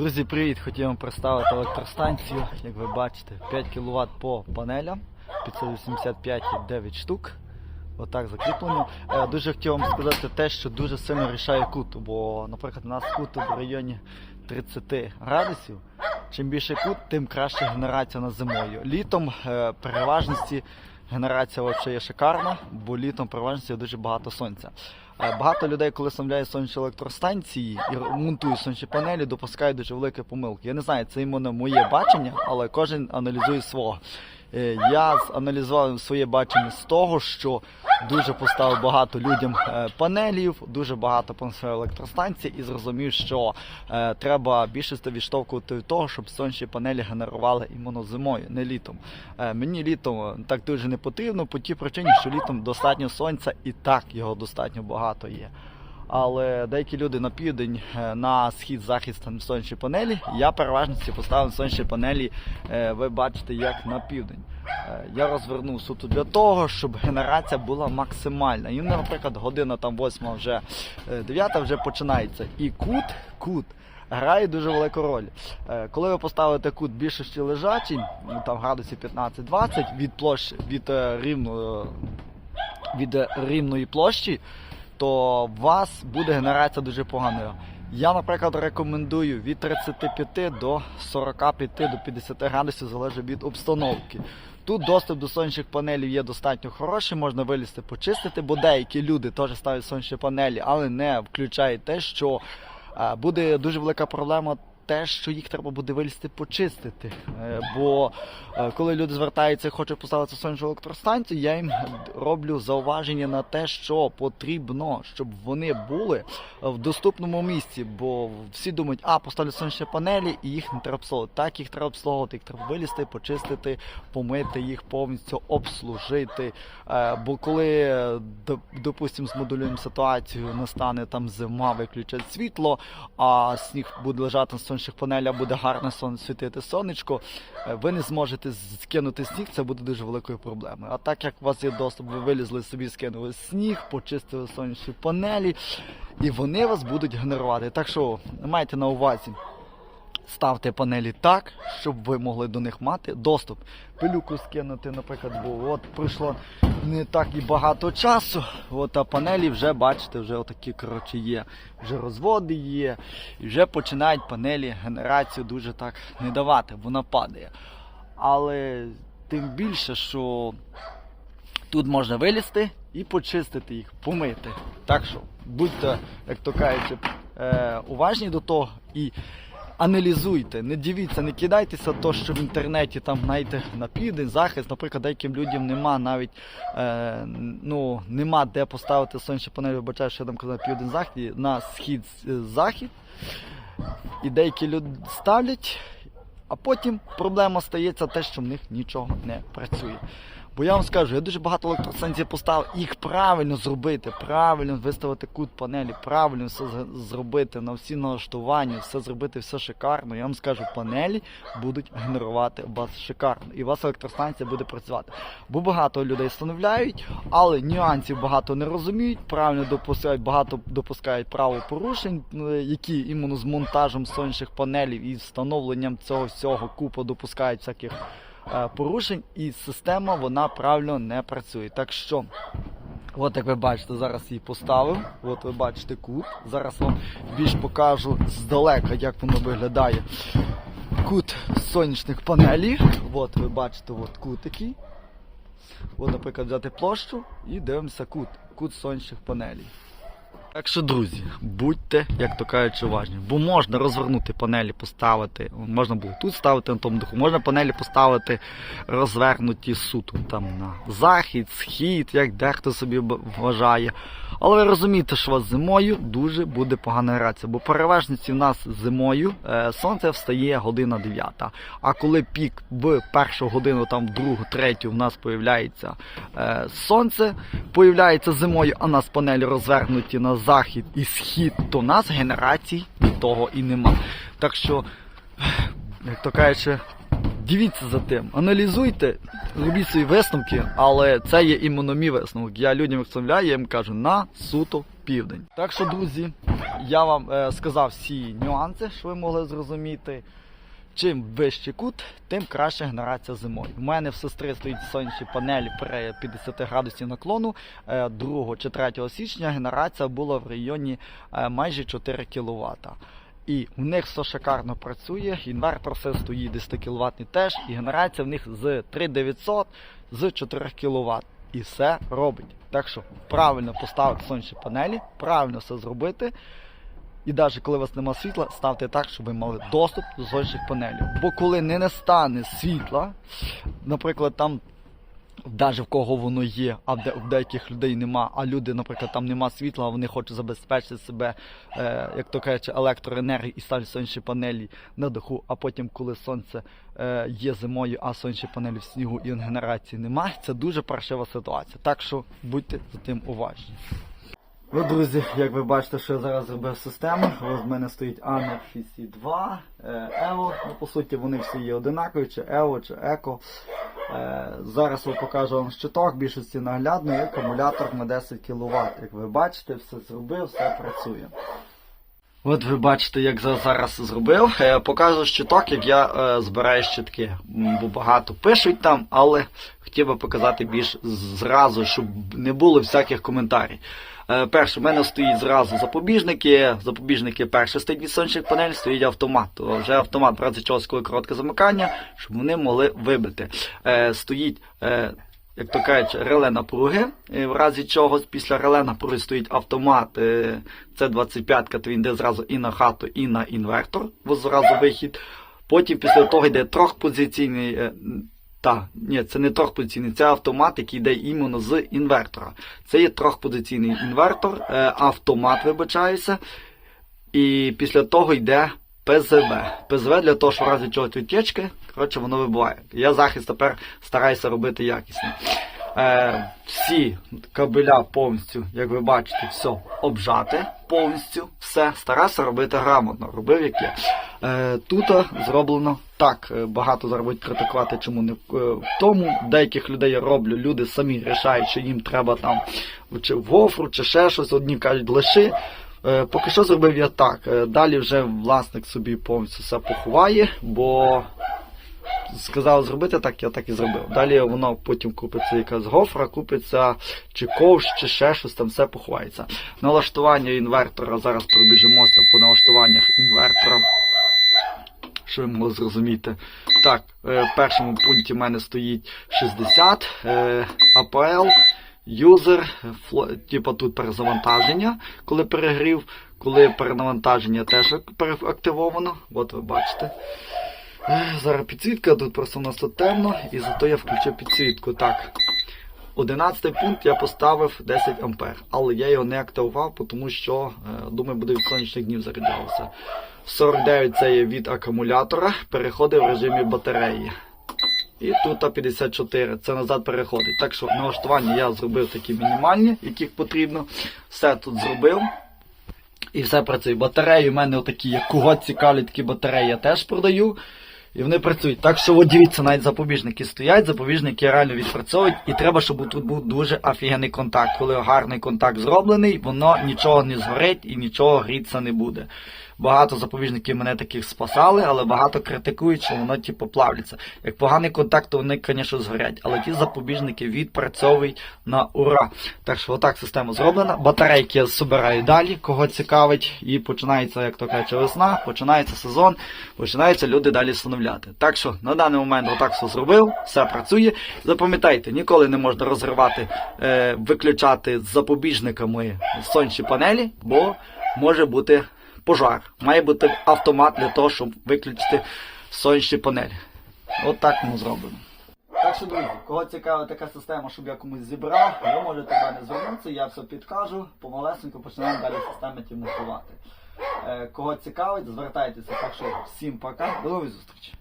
Друзі, привіт! Хотів представити електростанцію. Як ви бачите, 5 кВт по панелям, 585 9 штук. Отак закріплено. Е, Дуже хотів вам сказати те, що дуже сильно рішає кут, бо, наприклад, у нас кут в районі 30 градусів. Чим більше кут, тим краще генерація на зимою. Літом е, переважності генерація взагалі є шикарна, бо літом переважності дуже багато сонця. Е, Багато людей, коли встановляють сонячні електростанції і монтують сонячні панелі, допускають дуже великі помилки. Я не знаю, це іменно моє бачення, але кожен аналізує свого. Е, Я аналізував своє бачення з того, що дуже поставив багато людям е, панелів, дуже багато поставив електростанцій і зрозумів, що е, треба більше відштовхувати від того, щоб сонячні панелі генерували іменно зимою, не літом. Мені літом так дуже не потрібно по тій причині, що літом достатньо сонця і так його достатньо багато є. Але деякі люди на південь, е, на схід, захід там сонячні панелі. Я переважності поставив сонячні панелі, е, ви бачите, як на південь. Е, Я розвернув суто для того, щоб генерація була максимальна. І, наприклад, година там 8 вже 9 вже починається. І кут, кут. Грає дуже велику роль. Коли ви поставите кут більшості лежачий, ну, там градусів 15-20 від площі від рівно, від рівної площі, то у вас буде генерація дуже поганою. Я, наприклад, рекомендую від 35 до 45 до 50 градусів залежить від обстановки. Тут доступ до сонячних панелів є достатньо хороший, можна вилізти почистити, бо деякі люди теж ставлять сонячні панелі, але не включають те, що е, буде дуже велика проблема. Те, що їх треба буде вилізти почистити. Е, Бо е, коли люди звертаються і хочуть поставити сонячну електростанцію, я їм роблю зауваження на те, що потрібно, щоб вони були в доступному місці. Бо всі думають, а поставлю сонячні панелі і їх не треба обслуговувати. Так, їх треба обслуговувати, їх треба вилізти, почистити, помити їх повністю, обслужити. Е, Бо коли, допустимо, змодулюємо ситуацію, настане там зима, виключать світло, а сніг буде лежати на сонячних панелях, буде гарно сон світити сонечко. е, Ви не зможете скинути сніг, це буде дуже великою проблемою. А так як у вас є доступ, ви вилізли собі, скинули сніг, почистили сонячні панелі, і вони вас будуть генерувати. Так що майте на увазі. Ставте панелі так, щоб ви могли до них мати доступ. Пилюку скинути, наприклад, бо от пройшло не так і багато часу. От а панелі вже бачите, вже отакі коротше є. Вже розводи є, і вже починають панелі генерацію дуже так не давати, вона падає. Але тим більше, що тут можна вилізти і почистити їх, помити. Так що будьте, як то кажуть, е, уважні до того і аналізуйте, не дивіться, не кидайтеся то, що в інтернеті там знаєте, на південь, захист, наприклад, деяким людям нема навіть е, ну, нема де поставити сонячні панелі, вибачаю, що я там казав південь захід, на схід е, захід. І деякі люди ставлять, а потім проблема стається те, що в них нічого не працює. Бо я вам скажу, я дуже багато електростанцій поставив, їх правильно зробити, правильно виставити кут панелі, правильно все зробити на всі налаштування, все зробити все шикарно. Я вам скажу, панелі будуть генерувати вас шикарно, і у вас електростанція буде працювати. Бо багато людей встановляють, але нюансів багато не розуміють, правильно допускають, багато допускають правопорушень, е, які іменно з монтажем сонячних панелів і встановленням цього всього купу допускають всяких порушень, і система вона правильно не працює. Так що, от як ви бачите, зараз її поставив. От ви бачите кут. Зараз вам більш покажу здалека, як воно виглядає. Кут сонячних панелей. От ви бачите, от кут такий. От, наприклад, взяти площу і дивимося кут. Кут сонячних панелей. Так що, друзі, будьте, як то кажуть, уважні. Бо можна розвернути панелі, поставити. Можна було тут ставити на тому духу, можна панелі поставити розвернуті суто там на захід, схід, як дехто собі вважає. Але ви розумієте, що у вас зимою дуже буде погана грація, бо переважності в нас зимою е, сонце встає година 9. А коли пік в першу годину, там в другу, третю в нас появляється е, сонце, появляється зимою, а нас панелі розвернуті на захід і схід, то нас генерацій того і нема. Так що, як то кажучи, дивіться за тим, аналізуйте, робіть свої висновки, але це є іменно мій висновок. Я людям я їм кажу на суто південь. Так що, друзі, я вам е, сказав всі нюанси, що ви могли зрозуміти. Чим вищий кут, тим краще генерація зимою. У мене в сестри стоїть сонячні панелі при 50 градусів наклону. Е, 2 чи 3 січня генерація була в районі е, майже 4 кВт. І в них все шикарно працює. Інвертор все стоїть 10 кВт теж, і генерація в них з 3900 з 4 кВт. І все робить. Так що правильно поставити сонячні панелі, правильно все зробити. І навіть коли у вас нема світла, ставте так, щоб ви мали доступ до сонячних панелів. Бо коли не настане світла, наприклад, там навіть в кого воно є, а в, де, в деяких людей нема, а люди, наприклад, там нема світла, а вони хочуть забезпечити себе, е, як то кажуть, електроенергією і ставлять сонячні панелі на даху, а потім, коли сонце е, є зимою, а сонячні панелі в снігу і генерації немає, це дуже паршива ситуація. Так що будьте за тим уважні. Ну, друзі, як ви бачите, що я зараз зробив систему. Ось в мене стоїть Anner PC2, е, Evo. Ну, по суті, вони всі є одинакові, чи Evo, чи Eco. Е, Зараз я покажу вам щиток, більшості наглядний, акумулятор на 10 кВт. Як ви бачите, все зробив, все працює. От ви бачите, як за- зараз зробив. Е, Покажу щиток, як я е, збираю щитки. Бо багато пишуть там, але хотів би показати більш зразу, щоб не було всяких коментарів. Е, Перше, в мене стоїть зразу запобіжники. Запобіжники перше стоїть від сонячних панель, стоїть автомат. Вже автомат разі чогось, коли коротке замикання, щоб вони могли вибити. Стоїть. Як то кажуть, реле напруги. В разі чогось після реле напруги стоїть автомат. е, Це 25-ка, то він йде зразу і на хату, і на інвертор, бо зразу вихід. Потім після того йде трьохпозиційний. е, Та, ні, це не трьохпозиційний, це автомат, який йде іменно з інвертора. Це є трьохпозиційний інвертор, е, автомат, вибачаюся. І після того йде ПЗВ. ПЗВ для того, що в разі чогось відтічки, коротше, воно вибуває. Я захист тепер стараюся робити якісно. Е, всі кабеля повністю, як ви бачите, все обжати повністю, все старався робити грамотно, робив як є. Е, тут зроблено так, е, багато зараз будуть критикувати, чому не е, в тому. Деяких людей я роблю, люди самі рішають, що їм треба там чи в гофру, чи ще щось. Одні кажуть, лиши. Е, Поки що зробив я так. Е, Далі вже власник собі повністю все поховає, бо сказав зробити так, я так і зробив. Далі воно потім купиться якась гофра, купиться чи ковш, чи ще щось, там все поховається. Налаштування інвертора, зараз пробіжимося по налаштуваннях інвертора. Що ви могли зрозуміти? Так, е, в першому пункті в мене стоїть 60 е, APL, юзер, типу тут перезавантаження, коли перегрів, коли перенавантаження теж переактивовано. От ви бачите. Е, Зараз підсвітка, тут просто у нас тут темно, і зато я включив підсвітку. Так. 11 пункт я поставив 10 ампер, але я його не активував, тому що, е, думаю, буде від сонячних днів заряджалося. 49 це є від акумулятора, переходить в режимі батареї. І тут 54, це назад переходить. Так що налаштування я зробив такі мінімальні, яких потрібно. Все тут зробив. І все працює. Батареї в мене отакі, як кого цікавлять такі батареї, я теж продаю. І вони працюють. Так що от дивіться, навіть запобіжники стоять, запобіжники реально відпрацьовують, і треба, щоб тут був дуже офігенний контакт. Коли гарний контакт зроблений, воно нічого не згорить і нічого грітися не буде. Багато запобіжників мене таких спасали, але багато критикують, що воно типу плавляться. Як поганий контакт, то вони, звісно, згорять. Але ті запобіжники відпрацьовують на ура. Так що отак система зроблена. Батарейки я збираю далі, кого цікавить, і починається, як то кажуть, весна, починається сезон, починаються люди далі встановляти. Так що на даний момент отак все зробив, все працює. Запам'ятайте, ніколи не можна розривати, е, виключати з запобіжниками сонячні панелі, бо може бути пожар. Має бути автомат для того, щоб виключити сонячні панелі. От так ми зробимо. Так що, друзі, кого цікава така система, щоб я комусь зібрав, ви можете до мене звернутися, я все підкажу, помалесенько починаємо далі системи ті. Е, Кого цікавить, звертайтеся. Так що всім пока, до нових зустрічі.